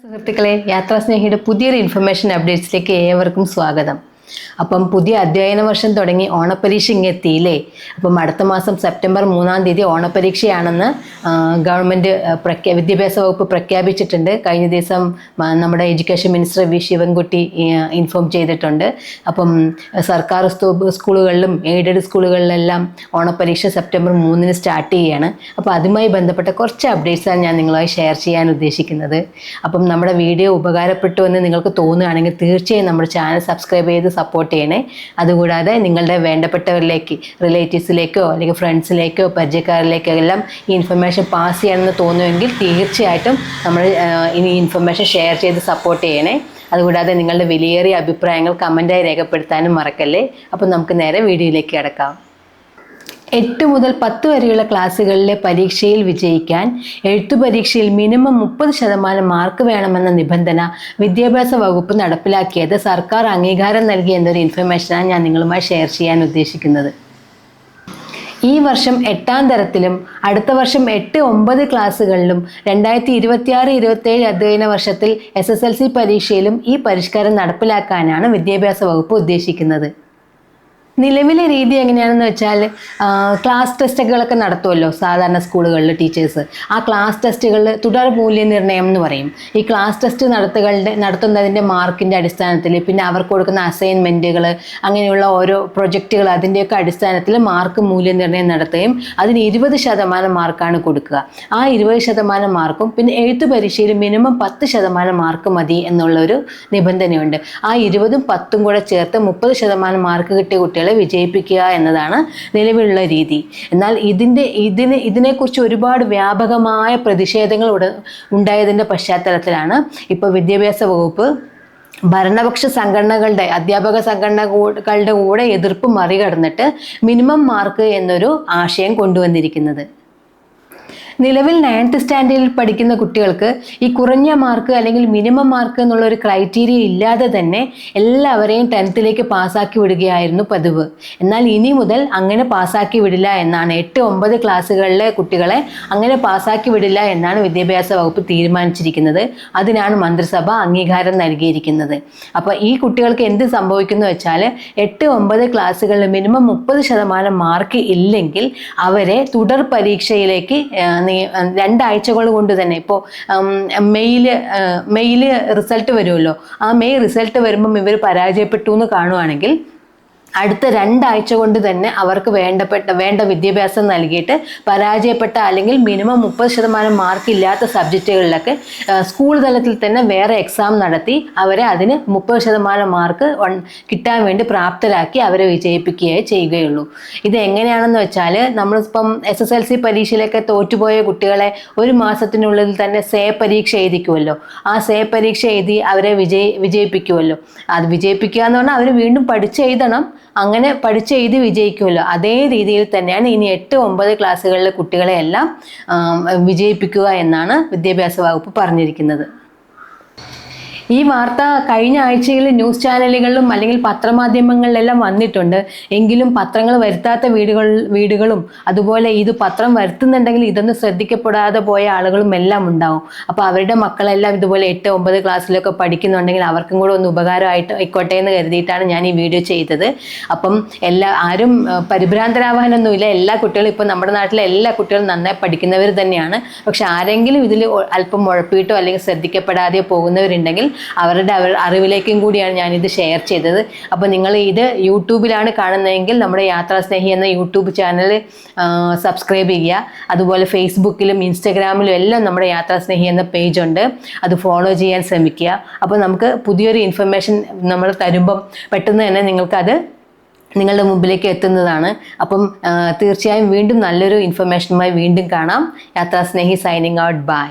സുഹൃത്തുക്കളെ യാത്രാസ്നേഹിയുടെ പുതിയൊരു ഇൻഫർമേഷൻ അപ്ഡേറ്റ്സിലേക്ക് ഏവർക്കും സ്വാഗതം. അപ്പം പുതിയ അധ്യയന വർഷം തുടങ്ങി ഓണപ്പരീക്ഷ ഇങ്ങ് എത്തിയില്ലേ അപ്പം അടുത്ത മാസം സെപ്റ്റംബർ മൂന്നാം തീയതി ഓണപ്പരീക്ഷയാണെന്ന് ഗവൺമെന്റ് പ്രഖ്യാ വിദ്യാഭ്യാസ വകുപ്പ് പ്രഖ്യാപിച്ചിട്ടുണ്ട്. കഴിഞ്ഞ ദിവസം നമ്മുടെ education minister V Sivankutty inform ചെയ്തിട്ടുണ്ട്. അപ്പം സർക്കാർ സ്കൂളുകളിലും എയ്ഡഡ് സ്കൂളുകളിലെല്ലാം ഓണപ്പരീക്ഷ സെപ്റ്റംബർ മൂന്നിന് സ്റ്റാർട്ട് ചെയ്യുകയാണ് അപ്പോൾ അതുമായി ബന്ധപ്പെട്ട കുറച്ച് അപ്ഡേറ്റ്സാണ് ഞാൻ നിങ്ങളുമായി ഷെയർ ചെയ്യാൻ ഉദ്ദേശിക്കുന്നത്. അപ്പം നമ്മുടെ വീഡിയോ ഉപകാരപ്പെട്ടു എന്ന് നിങ്ങൾക്ക് തോന്നുകയാണെങ്കിൽ തീർച്ചയായും നമ്മുടെ ചാനൽ സബ്സ്ക്രൈബ് ചെയ്ത് സപ്പോർട്ട് ചെയ്യണേ. അതുകൂടാതെ നിങ്ങളുടെ വേണ്ടപ്പെട്ടവരിലേക്ക് റിലേറ്റീവ്സിലേക്കോ അല്ലെങ്കിൽ ഫ്രണ്ട്സിലേക്കോ പരിചയക്കാരിലേക്കോ എല്ലാം ഈ ഇൻഫർമേഷൻ പാസ് ചെയ്യണമെന്ന് തോന്നുമെങ്കിൽ തീർച്ചയായിട്ടും നമ്മൾ ഇനി ഇൻഫർമേഷൻ ഷെയർ ചെയ്ത് സപ്പോർട്ട് ചെയ്യണേ. അതുകൂടാതെ നിങ്ങളുടെ വിലയേറിയ അഭിപ്രായങ്ങൾ കമന്റായി രേഖപ്പെടുത്താനും മറക്കല്ലേ. അപ്പോൾ നമുക്ക് നേരെ വീഡിയോയിലേക്ക് കിടക്കാം. എട്ട് മുതൽ പത്ത് വരെയുള്ള ക്ലാസ്സുകളിലെ പരീക്ഷയിൽ വിജയിക്കാൻ എഴുത്തു പരീക്ഷയിൽ മിനിമം മുപ്പത് ശതമാനം മാർക്ക് വേണമെന്ന നിബന്ധന വിദ്യാഭ്യാസ വകുപ്പ് നടപ്പിലാക്കിയത് സർക്കാർ അംഗീകാരം നൽകി എന്നൊരു ഇൻഫർമേഷനാണ് ഞാൻ നിങ്ങളുമായി ഷെയർ ചെയ്യാൻ ഉദ്ദേശിക്കുന്നത്. ഈ വർഷം എട്ടാം തരത്തിലും അടുത്ത വർഷം എട്ട് ഒമ്പത് ക്ലാസ്സുകളിലും രണ്ടായിരത്തി ഇരുപത്തിയാറ് ഇരുപത്തേഴ് അധ്യയന വർഷത്തിൽ എസ് എസ് എൽ സി പരീക്ഷയിലും ഈ പരിഷ്കാരം നടപ്പിലാക്കാനാണ് വിദ്യാഭ്യാസ വകുപ്പ് ഉദ്ദേശിക്കുന്നത്. നിലവിലെ രീതി എങ്ങനെയാണെന്ന് വെച്ചാൽ ക്ലാസ് ടെസ്റ്റുകളൊക്കെ നടത്തുമല്ലോ സാധാരണ സ്കൂളുകളിൽ ടീച്ചേഴ്സ് ആ ക്ലാസ് ടെസ്റ്റുകളിൽ തുടർ മൂല്യനിർണയം എന്ന് പറയും. ഈ ക്ലാസ് ടെസ്റ്റ് നടത്തുകളുടെ നടത്തുന്നതിന്റെ മാർക്കിന്റെ അടിസ്ഥാനത്തിൽ പിന്നെ അവർക്ക് കൊടുക്കുന്ന അസൈൻമെന്റുകൾ അങ്ങനെയുള്ള ഓരോ പ്രൊജക്റ്റുകൾ അതിന്റെയൊക്കെ അടിസ്ഥാനത്തിൽ മാർക്ക് മൂല്യനിർണയം നടത്തുകയും അതിന് ഇരുപത് ശതമാനം മാർക്കാണ് കൊടുക്കുക. ആ ഇരുപത് ശതമാനം മാർക്കും പിന്നെ എഴുത്ത് പരീക്ഷയിൽ മിനിമം പത്ത് ശതമാനം മാർക്ക് മതി എന്നുള്ളൊരു നിബന്ധനയുണ്ട്. ആ ഇരുപതും പത്തും കൂടെ ചേർത്ത് മുപ്പത് ശതമാനം മാർക്ക് കിട്ടിയ വിജയിപ്പിക്കുക എന്നതാണ് നിലവിലുള്ള രീതി. എന്നാൽ ഇതിന്റെ ഇതിന് ഇതിനെക്കുറിച്ച് ഒരുപാട് വ്യാപകമായ പ്രതിഷേധങ്ങൾ ഉണ്ടായതിന്റെ പശ്ചാത്തലത്തിലാണ് ഇപ്പോൾ വിദ്യാഭ്യാസ വകുപ്പ് ഭരണപക്ഷ സംഘടനകളുടെ അധ്യാപക സംഘടനകളുടെ കൂടെ എതിർപ്പ് മറികടന്നിട്ട് മിനിമം മാർക്ക് എന്നൊരു ആശയം കൊണ്ടുവന്നിരിക്കുന്നത്. നിലവിൽ നയൻത്ത് സ്റ്റാൻഡേർഡിൽ പഠിക്കുന്ന കുട്ടികൾക്ക് ഈ കുറഞ്ഞ മാർക്ക് അല്ലെങ്കിൽ മിനിമം മാർക്ക് എന്നുള്ള ഒരു ക്രൈറ്റീരിയ ഇല്ലാതെ തന്നെ എല്ലാവരെയും ടെൻത്തിലേക്ക് പാസ്സാക്കി വിടുകയായിരുന്നു പതിവ്. എന്നാൽ ഇനി മുതൽ അങ്ങനെ പാസ്സാക്കി വിടില്ല എന്നാണ് എട്ട് ഒമ്പത് ക്ലാസ്സുകളിലെ കുട്ടികളെ അങ്ങനെ പാസ്സാക്കി വിടില്ല എന്നാണ് വിദ്യാഭ്യാസ വകുപ്പ് തീരുമാനിച്ചിരിക്കുന്നത്. അതിനാണ് മന്ത്രിസഭ അംഗീകാരം നൽകിയിരിക്കുന്നത്. അപ്പോൾ ഈ കുട്ടികൾക്ക് എന്ത് സംഭവിക്കുന്നു വെച്ചാൽ എട്ട് ഒമ്പത് ക്ലാസ്സുകളിൽ മിനിമം മുപ്പത് ശതമാനം മാർക്ക് ഇല്ലെങ്കിൽ അവരെ തുടർ പരീക്ഷയിലേക്ക് രണ്ടാഴ്ചകൾ കൊണ്ട് തന്നെ. ഇപ്പോൾ മെയ്യിൽ മെയ്യിൽ റിസൾട്ട് വരുമല്ലോ. ആ മെയ് റിസൾട്ട് വരുമ്പം ഇവർ പരാജയപ്പെട്ടു എന്ന് കാണുവാണെങ്കിൽ അടുത്ത രണ്ടാഴ്ച കൊണ്ട് തന്നെ അവർക്ക് വേണ്ടപ്പെട്ട വേണ്ട വിദ്യാഭ്യാസം നൽകിയിട്ട് പരാജയപ്പെട്ട അല്ലെങ്കിൽ മിനിമം മുപ്പത് ശതമാനം മാർക്ക് ഇല്ലാത്ത സബ്ജക്റ്റുകളിലൊക്കെ സ്കൂൾ തലത്തിൽ തന്നെ വേറെ എക്സാം നടത്തി അവരെ അതിന് മുപ്പത് ശതമാനം മാർക്ക് കിട്ടാൻ വേണ്ടി പ്രാപ്തരാക്കി അവരെ വിജയിപ്പിക്കുകയേ ചെയ്യുകയുള്ളൂ. ഇത് എങ്ങനെയാണെന്ന് വെച്ചാൽ നമ്മളിപ്പം എസ് എസ് എൽ സി പരീക്ഷയിലൊക്കെ തോറ്റുപോയ കുട്ടികളെ ഒരു മാസത്തിനുള്ളിൽ തന്നെ സേ പരീക്ഷ എഴുതിക്കുമല്ലോ ആ സേ പരീക്ഷ എഴുതി അവരെ വിജയി വിജയിപ്പിക്കുമല്ലോ അത് വിജയിപ്പിക്കുക എന്ന് പറഞ്ഞാൽ അവർ വീണ്ടും പഠിച്ചെഴുതണം അങ്ങനെ പഠിച്ച് എഴുതി വിജയിക്കുമല്ലോ. അതേ രീതിയിൽ തന്നെയാണ് ഇനി എട്ട് ഒമ്പത് ക്ലാസ്സുകളിലെ കുട്ടികളെയെല്ലാം വിജയിപ്പിക്കുക എന്നാണ് വിദ്യാഭ്യാസ വകുപ്പ് പറഞ്ഞിരിക്കുന്നത്. ഈ വാർത്ത കഴിഞ്ഞ ആഴ്ചയിൽ ന്യൂസ് ചാനലുകളിലും അല്ലെങ്കിൽ പത്രമാധ്യമങ്ങളിലെല്ലാം വന്നിട്ടുണ്ട്. എങ്കിലും പത്രങ്ങൾ വരുത്താത്ത വീടുകൾ വീടുകളും അതുപോലെ ഇത് പത്രം വരുത്തുന്നുണ്ടെങ്കിൽ ഇതൊന്നും ശ്രദ്ധിക്കപ്പെടാതെ പോയ ആളുകളും എല്ലാം ഉണ്ടാവും. അപ്പോൾ അവരുടെ മക്കളെല്ലാം ഇതുപോലെ എട്ട് ഒമ്പത് ക്ലാസ്സിലൊക്കെ പഠിക്കുന്നുണ്ടെങ്കിൽ അവർക്കും കൂടെ ഒന്ന് ഉപകാരമായിട്ട് ആയിക്കോട്ടെ എന്ന് കരുതിയിട്ടാണ് ഞാൻ ഈ വീഡിയോ ചെയ്തത്. അപ്പം എല്ലാ ആരും പരിഭ്രാന്തരാവാനൊന്നുമില്ല. എല്ലാ കുട്ടികളും ഇപ്പോൾ നമ്മുടെ നാട്ടിലെ എല്ലാ കുട്ടികളും നന്നായി പഠിക്കുന്നവർ തന്നെയാണ്. പക്ഷെ ആരെങ്കിലും ഇതിൽ അല്പം മുഴപ്പിയിട്ടോ അല്ലെങ്കിൽ ശ്രദ്ധിക്കപ്പെടാതെയോ പോകുന്നവരുണ്ടെങ്കിൽ അവരുടെ അറിവിലേക്കും കൂടിയാണ് ഞാനിത് ഷെയർ ചെയ്തത്. അപ്പോൾ നിങ്ങൾ ഇത് യൂട്യൂബിലാണ് കാണുന്നതെങ്കിൽ നമ്മുടെ യാത്രാസ്നേഹി എന്ന യൂട്യൂബ് ചാനൽ സബ്സ്ക്രൈബ് ചെയ്യുക. അതുപോലെ ഫേസ്ബുക്കിലും ഇൻസ്റ്റഗ്രാമിലും എല്ലാം നമ്മുടെ യാത്രാസ്നേഹി എന്ന പേജ് ഉണ്ട്. അത് ഫോളോ ചെയ്യാൻ ശ്രമിക്കുക. അപ്പോൾ നമുക്ക് പുതിയൊരു ഇൻഫർമേഷൻ നമ്മൾ തരുമ്പം പെട്ടെന്ന് തന്നെ നിങ്ങൾക്കത് നിങ്ങളുടെ മുമ്പിലേക്ക് എത്തുന്നതാണ്. അപ്പം തീർച്ചയായും വീണ്ടും നല്ലൊരു ഇൻഫർമേഷനുമായി വീണ്ടും കാണാം. യാത്രാസ്നേഹി സൈനിങ് ഔട്ട് ബൈ